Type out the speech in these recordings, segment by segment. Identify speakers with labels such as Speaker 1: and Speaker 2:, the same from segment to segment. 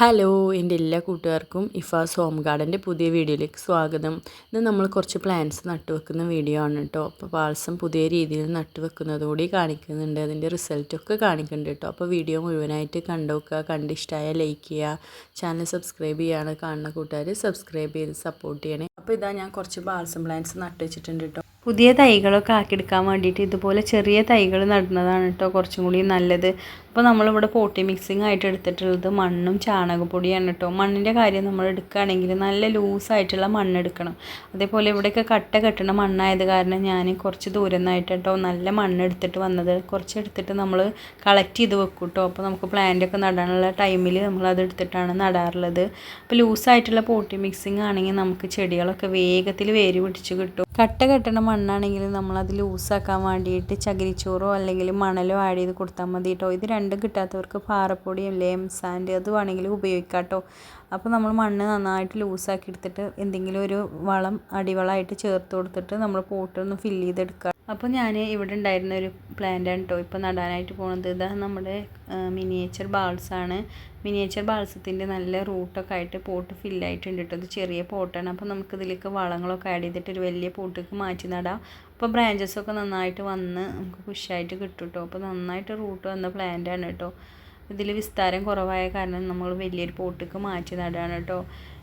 Speaker 1: Hello എന്റെ എല്ലാ കൂട്ടുകാർക്കും ഇഫാസ് ഹോം ഗാർഡന്റെ പുതിയ വീഡിയോയിലേക്ക് സ്വാഗതം. ഇന്ന് നമ്മൾ കുറച്ച് പ്ലാന്റ്സ് നട്ടുവെക്കുന്ന വീഡിയോ ആണ് കേട്ടോ. അപ്പോൾ പാൽസം പുതിയ രീതിയിൽ നട്ടുവെക്കുന്നതുകൂടി കാണിക്കുന്നുണ്ട്. അതിന്റെ റിസൾട്ടൊക്കെ കാണിക്കുന്നുണ്ട് കേട്ടോ. അപ്പോൾ വീഡിയോ മുഴുവനായിട്ട് കണ്ടുവെക്കുക. കണ്ടിഷ്ടമായ ലൈക്ക് ചെയ്യുക. ചാനൽ സബ്സ്ക്രൈബ് ചെയ്യുകയാണ് കാണുന്ന കൂട്ടുകാർ സബ്സ്ക്രൈബ് ചെയ്ത് സപ്പോർട്ട് ചെയ്യണേ. അപ്പോൾ ഇതാ ഞാൻ കുറച്ച് പാൽസം പ്ലാന്റ്സ് നട്ടു വെച്ചിട്ടുണ്ട് കേട്ടോ.
Speaker 2: പുതിയ തൈകളൊക്കെ ആക്കിയെടുക്കാൻ വേണ്ടിയിട്ട് ഇതുപോലെ ചെറിയ തൈകൾ നടുന്നതാണ് കേട്ടോ കുറച്ചും കൂടി നല്ലത്. അപ്പോൾ നമ്മളിവിടെ പോട്ടി മിക്സിംഗ് ആയിട്ട് എടുത്തിട്ടുള്ളത് മണ്ണും ചാണകപ്പൊടിയാണ് കേട്ടോ മണ്ണിന്റെ കാര്യം നമ്മൾ എടുക്കുകയാണെങ്കിൽ നല്ല ലൂസായിട്ടുള്ള മണ്ണ് എടുക്കണം. അതേപോലെ ഇവിടെയൊക്കെ കട്ട കെട്ടണ മണ്ണായത് കാരണം ഞാൻ കുറച്ച് ദൂരം നിന്നായിട്ട് കേട്ടോ നല്ല മണ്ണ് എടുത്തിട്ട് വന്നത്. കുറച്ച് എടുത്തിട്ട് നമ്മൾ കളക്ട് ചെയ്ത് വെക്കും കേട്ടോ അപ്പോൾ നമുക്ക് പ്ലാന്റൊക്കെ നടാനുള്ള ടൈമിൽ നമ്മളത് എടുത്തിട്ടാണ് നടാറുള്ളത്. അപ്പോൾ ലൂസായിട്ടുള്ള പോട്ടി മിക്സിങ് ആണെങ്കിൽ നമുക്ക് ചെടികളൊക്കെ വേഗത്തിൽ വേര് പിടിച്ച് കിട്ടും. കട്ട കെട്ടണ മണ്ണാണെങ്കിൽ നമ്മളത് ലൂസാക്കാൻ വേണ്ടിയിട്ട് ചകിരിച്ചോറോ അല്ലെങ്കിൽ മണലോ ആഡ് ചെയ്ത് കൊടുത്താൽ മതി കേട്ടോ ഇത് കിട്ടാത്തവർക്ക് പാറപ്പൊടിയും ലേം സാൻഡ് അത് വേണമെങ്കിൽ ഉപയോഗിക്കാം കേട്ടോ അപ്പോൾ നമ്മൾ മണ്ണ് നന്നായിട്ട് ലൂസാക്കി എടുത്തിട്ട് എന്തെങ്കിലും ഒരു വളം അടിവളമായിട്ട് ചേർത്ത് കൊടുത്തിട്ട് നമ്മൾ പോട്ടൊന്ന് ഫില്ല് ചെയ്തെടുക്കുക. അപ്പോൾ ഞാൻ ഇവിടെ ഉണ്ടായിരുന്ന ഒരു പ്ലാന്റ് ആണ് കേട്ടോ ഇപ്പോൾ നടാനായിട്ട് പോകുന്നത് ഇതാ നമ്മുടെ മിനിയേച്ചർ ബാൾസാണ് മിനിയേച്ചർ ബാൾസത്തിന്റെ നല്ല റൂട്ടൊക്കെ ആയിട്ട് പോട്ട് ഫില്ലായിട്ടുണ്ട് കേട്ടോ ഇത് ചെറിയ പോട്ടാണ്. അപ്പോൾ നമുക്ക് ഇതിലേക്ക് വളങ്ങളൊക്കെ ആഡ് ചെയ്തിട്ട് ഒരു വലിയ പോട്ടേക്ക് മാറ്റി നടാം. അപ്പോൾ ബ്രാഞ്ചസൊക്കെ നന്നായിട്ട് വന്ന് നമുക്ക് പുഷായിട്ട് കിട്ടും കേട്ടോ അപ്പോൾ നന്നായിട്ട് റൂട്ട് വന്ന പ്ലാന്റ് ആണ് കേട്ടോ ഇതിൽ വിസ്താരം കുറവായ കാരണം നമ്മൾ വലിയൊരു പോട്ടിക്ക് മാറ്റി നടുകയാണ് കേട്ടോ.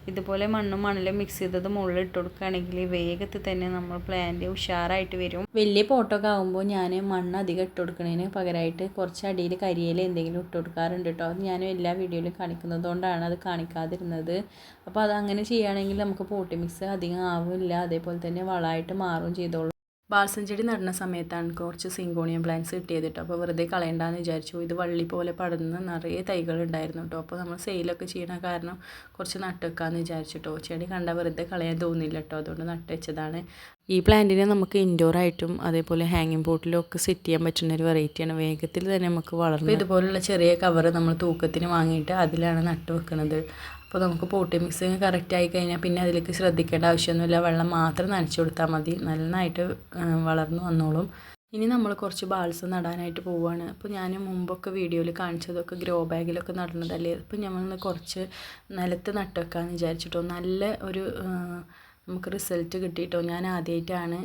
Speaker 2: ഇതുപോലെ മണ്ണും മണലും മിക്സ് ചെയ്തത് മുകളിൽ ഇട്ട് കൊടുക്കുകയാണെങ്കിൽ വേഗത്തിൽ തന്നെ നമ്മൾ പ്ലാന്റ് ഉഷാറായിട്ട് വരും. വലിയ പോട്ടൊക്കെ ആകുമ്പോൾ ഞാൻ മണ്ണ് അധികം ഇട്ട് കൊടുക്കുന്നതിന് പകരമായിട്ട് കുറച്ച് അടിയിൽ കരിയില എന്തെങ്കിലും ഇട്ട് കൊടുക്കാറുണ്ട് കേട്ടോ. അത് ഞാൻ എല്ലാ വീഡിയോയിലും കാണിക്കുന്നതുകൊണ്ടാണ് അത് കാണിക്കാതിരുന്നത്. അപ്പോൾ അത് അങ്ങനെ ചെയ്യുകയാണെങ്കിൽ നമുക്ക് പോട്ടി മിക്സ് അധികം ആവില്ല അതേപോലെ തന്നെ വളമായിട്ട് മാറും ചെയ്തോളൂ.
Speaker 1: ബാൽസം ചെടി നടുന്ന സമയത്താണ് കുറച്ച് സിങ്കോണിയം പ്ലാന്റ്സ് കിട്ടിയത് കേട്ടോ അപ്പോൾ വെറുതെ കളയണ്ടെന്ന് വിചാരിച്ചു. ഇത് വള്ളി പോലെ പടർന്ന് നിറയെ തൈകൾ ഉണ്ടായിരുന്നു കേട്ടോ അപ്പോൾ നമ്മൾ സെയിലൊക്കെ ചെയ്യണ കാരണം കുറച്ച് നട്ടുവെക്കാമെന്ന് വിചാരിച്ചിട്ടോ ചെടി കണ്ടാൽ വെറുതെ കളയാൻ തോന്നില്ല കേട്ടോ അതുകൊണ്ട് നട്ടുവെച്ചതാണ് ഈ പ്ലാന്റിനെ നമുക്ക് ഇൻഡോർ ആയിട്ടും അതേപോലെ ഹാങ്ങിങ് പോട്ടിലും ഒക്കെ സെറ്റ് ചെയ്യാൻ പറ്റുന്ന ഒരു വെറൈറ്റിയാണ് വേഗത്തിൽ തന്നെ നമുക്ക് വളർന്നു ഇതുപോലുള്ള ചെറിയ കവർ നമ്മൾ തൂക്കത്തിന് വാങ്ങിയിട്ട് അതിലാണ് നട്ടു വെക്കുന്നത് അപ്പോൾ നമുക്ക് പോട്ടി മിക്സിങ് കറക്റ്റ് ആയി കഴിഞ്ഞാൽ പിന്നെ അതിലേക്ക് ശ്രദ്ധിക്കേണ്ട ആവശ്യമൊന്നുമില്ല. വെള്ളം മാത്രം നനച്ചു കൊടുത്താൽ മതി. നന്നായിട്ട് വളർന്നു വന്നോളും. ഇനി നമ്മൾ കുറച്ച് ബാൾസ് നടാനായിട്ട് പോവുകയാണ്. അപ്പോൾ ഞാൻ മുമ്പൊക്കെ വീഡിയോയിൽ കാണിച്ചതൊക്കെ ഗ്രോ ബാഗിലൊക്കെ നടന്നതല്ലേ? അപ്പോൾ നമ്മൾ കുറച്ച് നിലത്ത് നട്ടുവെക്കാമെന്ന് വിചാരിച്ചിട്ടോ. നല്ല ഒരു നമുക്ക് റിസൾട്ട് കിട്ടിയിട്ടോ. ഞാൻ ആദ്യമായിട്ടാണ്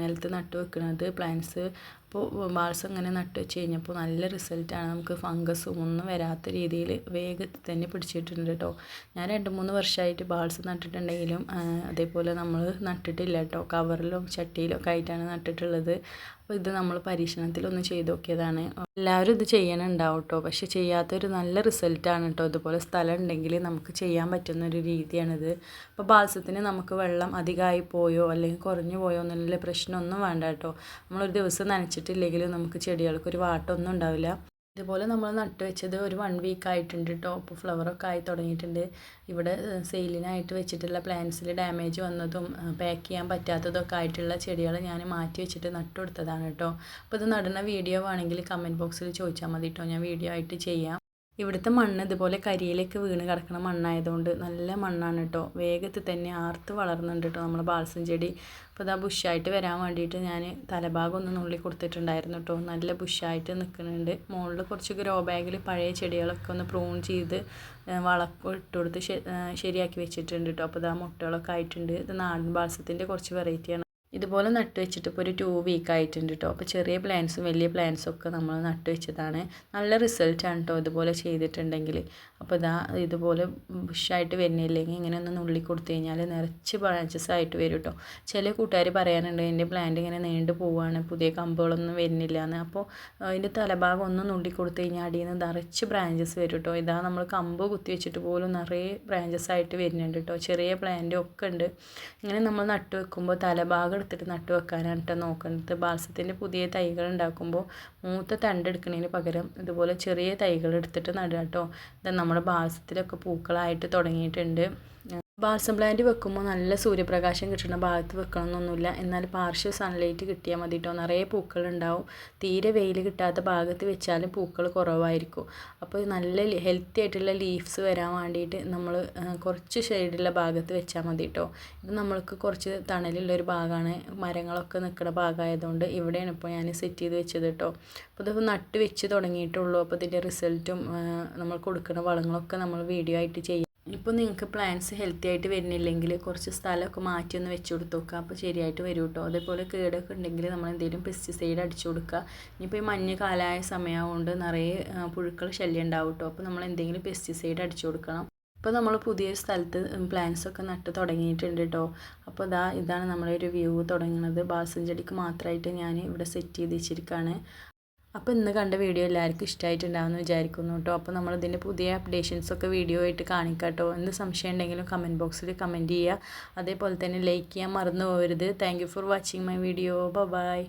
Speaker 1: നിലത്ത് നട്ടു വെക്കുന്നത് പ്ലാന്റ്സ് അപ്പോൾ ബാൾസ് അങ്ങനെ നട്ട് വെച്ച് കഴിഞ്ഞപ്പോൾ നല്ല റിസൾട്ടാണ്. നമുക്ക് ഫംഗസും ഒന്നും വരാത്ത രീതിയിൽ വേഗത്തിൽ തന്നെ പിടിച്ചിട്ടുണ്ട് കേട്ടോ. ഞാൻ രണ്ട് മൂന്ന് വർഷമായിട്ട് ബാൾസ് നട്ടിട്ടുണ്ടെങ്കിലും അതേപോലെ നമ്മൾ നട്ടിട്ടില്ല കേട്ടോ. കവറിലും ചട്ടിയിലും ഒക്കെ ആയിട്ടാണ് നട്ടിട്ടുള്ളത്. അപ്പോൾ ഇത് നമ്മൾ പരീക്ഷണത്തിലൊന്ന് ചെയ്ത് നോക്കിയതാണ്. എല്ലാവരും ഇത് ചെയ്യണുണ്ടാവും കേട്ടോ. പക്ഷെ ചെയ്യാത്തൊരു നല്ല റിസൾട്ടാണ് കേട്ടോ. ഇതുപോലെ സ്ഥലം ഉണ്ടെങ്കിൽ നമുക്ക് ചെയ്യാൻ പറ്റുന്ന ഒരു രീതിയാണിത്. അപ്പോൾ ബാൽസത്തിന് നമുക്ക് വെള്ളം അധികമായി പോയോ അല്ലെങ്കിൽ കുറഞ്ഞു പോയോ എന്നുള്ള പ്രശ്നമൊന്നും വേണ്ട കേട്ടോ. നമ്മളൊരു ദിവസം നനച്ചിട്ടില്ലെങ്കിൽ നമുക്ക് ചെടികൾക്ക് ഒരു വാട്ടമൊന്നും ഉണ്ടാവില്ല. ഇതുപോലെ നമ്മൾ നട്ട് വെച്ചത് ഒരു വൺ വീക്ക് ആയിട്ടുണ്ട് ടോപ്പ് ഫ്ലവറൊക്കെ ആയി തുടങ്ങിയിട്ടുണ്ട്. ഇവിടെ സെയിലിനായിട്ട് വെച്ചിട്ടുള്ള പ്ലാന്റ്സിൽ ഡാമേജ് വന്നതും പാക്ക് ചെയ്യാൻ പറ്റാത്തതൊക്കെ ആയിട്ടുള്ള ചെടികൾ ഞാൻ മാറ്റി വെച്ചിട്ട് നട്ടു കൊടുത്തതാണ് കേട്ടോ അപ്പോൾ ഇത് നടുന്ന വീഡിയോ വേണമെങ്കിൽ കമന്റ് ബോക്സിൽ ചോദിച്ചാൽ മതി കേട്ടോ ഞാൻ വീഡിയോ ആയിട്ട് ചെയ്യാം. ഇവിടുത്തെ മണ്ണ് ഇതുപോലെ കരിയിലേക്ക് വീണ് കിടക്കുന്ന മണ്ണായതുകൊണ്ട് നല്ല മണ്ണാണ് കേട്ടോ വേഗത്തിൽ തന്നെ ആർത്ത് വളർന്നുണ്ട് കേട്ടോ നമ്മുടെ ബാൽസം ചെടി. അപ്പോൾ ഇതാ ബുഷായിട്ട് വരാൻ വേണ്ടിയിട്ട് ഞാൻ തലഭാഗം ഒന്ന് നുള്ളി കൊടുത്തിട്ടുണ്ടായിരുന്നു കേട്ടോ നല്ല ബുഷായിട്ട് നിൽക്കുന്നുണ്ട് മുകളിൽ കുറച്ച് ഗ്രോ ബാഗിൽ പഴയ ചെടികളൊക്കെ ഒന്ന് പ്രൂൺ ചെയ്ത് വളപ്പ് ഇട്ട് കൊടുത്ത് ശരിയാക്കി വെച്ചിട്ടുണ്ട് കേട്ടോ അപ്പോൾ ഇതാ മുട്ടകളൊക്കെ ആയിട്ടുണ്ട്. ഇത് നാടൻ ബാൽസത്തിന്റെ കുറച്ച് വെറൈറ്റിയാണ്. ഇതുപോലെ നട്ട് വെച്ചിട്ട് ഇപ്പോൾ ഒരു ടു വീക്ക് ആയിട്ടുണ്ട് കേട്ടോ അപ്പോൾ ചെറിയ പ്ലാന്റ്സും വലിയ പ്ലാന്റ്സും ഒക്കെ നമ്മൾ നട്ട് വെച്ചതാണ്. നല്ല റിസൾട്ടാണ് കേട്ടോ ഇതുപോലെ ചെയ്തിട്ടുണ്ടെങ്കിൽ അപ്പോൾ ഇതാ ഇതുപോലെ ബുഷായിട്ട് വരുന്നില്ലെങ്കിൽ ഇങ്ങനെ ഒന്ന് നുള്ളി കൊടുത്തു കഴിഞ്ഞാൽ നിറച്ച് ബ്രാഞ്ചസ് ആയിട്ട് വരും കേട്ടോ ചില കൂട്ടുകാർ പറയാനുണ്ട് എന്റെ പ്ലാന്റ് ഇങ്ങനെ നീണ്ടു പോവുകയാണ് പുതിയ കമ്പുകളൊന്നും വരുന്നില്ല എന്ന് അപ്പോൾ അതിന്റെ തലഭാഗം ഒന്ന് നുള്ളി കൊടുത്തു കഴിഞ്ഞാൽ അടിയിൽ നിന്ന് നിറച്ച് ബ്രാഞ്ചസ് വരും കേട്ടോ ഇതാ നമ്മൾ കമ്പ് കുത്തി വെച്ചിട്ട് പോലും നിറയെ ബ്രാഞ്ചസ് ആയിട്ട് വരുന്നുണ്ട് കേട്ടോ ചെറിയ പ്ലാന്റും ഒക്കെ ഉണ്ട്. ഇങ്ങനെ നമ്മൾ നട്ടു വെക്കുമ്പോൾ തലഭാഗം എടുത്തിട്ട് നട്ടു വെക്കാനാണ് നോക്കുന്നത്. ബാൽസത്തിന്റെ പുതിയ തൈകൾ ഉണ്ടാക്കുമ്പോൾ മൂത്ത തണ്ട് എടുക്കുന്നതിന് പകരം ഇതുപോലെ ചെറിയ തൈകൾ എടുത്തിട്ട് നടുക കേട്ടോ ഇത് നമ്മുടെ ബാൽസത്തിലൊക്കെ പൂക്കളായിട്ട് തുടങ്ങിയിട്ടുണ്ട്. ബാൽസം പ്ലാന്റ് വെക്കുമ്പോൾ നല്ല സൂര്യപ്രകാശം കിട്ടുന്ന ഭാഗത്ത് വെക്കണമെന്നൊന്നുമില്ല എന്നാൽ പാർഷ്യൽ സൺലൈറ്റ് കിട്ടിയാൽ മതി കേട്ടോ നിറയെ പൂക്കളുണ്ടാവും. തീരെ വെയിൽ കിട്ടാത്ത ഭാഗത്ത് വെച്ചാലും പൂക്കൾ കുറവായിരിക്കും. അപ്പോൾ നല്ല ഹെൽത്തി ആയിട്ടുള്ള ലീവ്സ് വരാൻ വേണ്ടിയിട്ട് നമ്മൾ കുറച്ച് ഷെയ്ഡുള്ള ഭാഗത്ത് വെച്ചാൽ മതി കേട്ടോ ഇത് നമ്മൾക്ക് കുറച്ച് തണലുള്ളൊരു ഭാഗമാണ്. മരങ്ങളൊക്കെ നിൽക്കുന്ന ഭാഗമായതുകൊണ്ട് ഇവിടെയാണ് ഇപ്പോൾ ഞാൻ സെറ്റ് ചെയ്ത് വെച്ചത് കേട്ടോ. അപ്പോൾ ഇത് നട്ട് വെച്ച് തുടങ്ങിയിട്ടുള്ളൂ. അപ്പോൾ ഇതിന്റെ റിസൾട്ടും നമ്മൾ കൊടുക്കുന്ന വളങ്ങളൊക്കെ നമ്മൾ വീഡിയോ ആയിട്ട് ചെയ്യും. ഇപ്പോൾ നിങ്ങൾക്ക് പ്ലാന്റ്സ് ഹെൽത്തി ആയിട്ട് വരുന്നില്ലെങ്കിൽ കുറച്ച് സ്ഥലമൊക്കെ മാറ്റി ഒന്ന് വെച്ച് കൊടുത്ത് അപ്പോൾ ശരിയായിട്ട് വരും കേട്ടോ അതേപോലെ കേടൊക്കെ ഉണ്ടെങ്കിൽ നമ്മൾ എന്തെങ്കിലും പെസ്റ്റിസൈഡ് അടിച്ചു കൊടുക്കുക. ഇനിയിപ്പോൾ ഈ മഞ്ഞ് കാലമായ സമയമായതുകൊണ്ട് നിറയെ പുഴുക്കൾ ശല്യം ഉണ്ടാവും കേട്ടോ അപ്പോൾ നമ്മൾ എന്തെങ്കിലും പെസ്റ്റിസൈഡ് അടിച്ചു കൊടുക്കണം. ഇപ്പോൾ നമ്മൾ പുതിയൊരു സ്ഥലത്ത് പ്ലാന്റ്സ് ഒക്കെ നട്ട് തുടങ്ങിയിട്ടുണ്ട് കേട്ടോ അപ്പോൾ ഇതാ ഇതാണ് നമ്മളൊരു വ്യൂ തുടങ്ങുന്നത് ചെടിക്ക് മാത്രമായിട്ട് ഞാൻ ഇവിടെ സെറ്റ് ചെയ്ത് വെച്ചിരിക്കുകയാണ് അപ്പോൾ ഇന്ന് കണ്ട വീഡിയോ എല്ലാവർക്കും ഇഷ്ടമായിട്ടുണ്ടാവുമെന്ന് വിചാരിക്കുന്നു കേട്ടോ അപ്പോൾ നമ്മൾ ഇതിന്റെ പുതിയ അപ്ഡേഷൻസൊക്കെ വീഡിയോ ആയിട്ട് കാണിക്കാം കേട്ടോ എന്ത് സംശയം ഉണ്ടെങ്കിലും കമന്റ് ബോക്സിൽ കമന്റ് ചെയ്യുക. അതേപോലെ തന്നെ ലൈക്ക് ചെയ്യാൻ മറന്നു പോകരുത്. Thank for watching my video bye